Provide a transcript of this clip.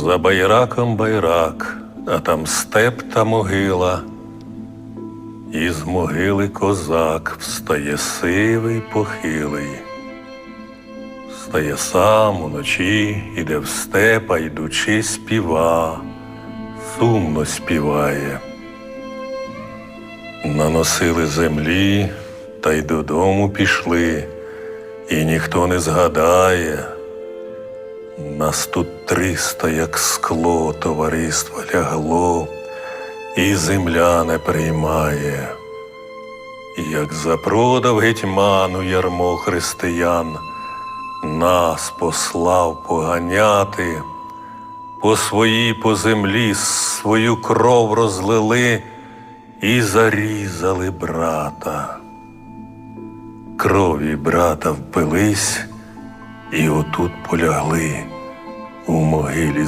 За байраком байрак, а там степ та могила. І з могили козак встає сивий похилий. Стає сам уночі, іде в степа, йдучи, співа, сумно співає. Наносили землі та й додому пішли, і ніхто не згадає. Нас тут триста, як скло, товариство лягло, і земля не приймає. Як запродав гетьману ярмо християн, нас послав поганяти, по своїй по землі свою кров розлили і зарізали брата. Крові брата впились і отут полягли у могилі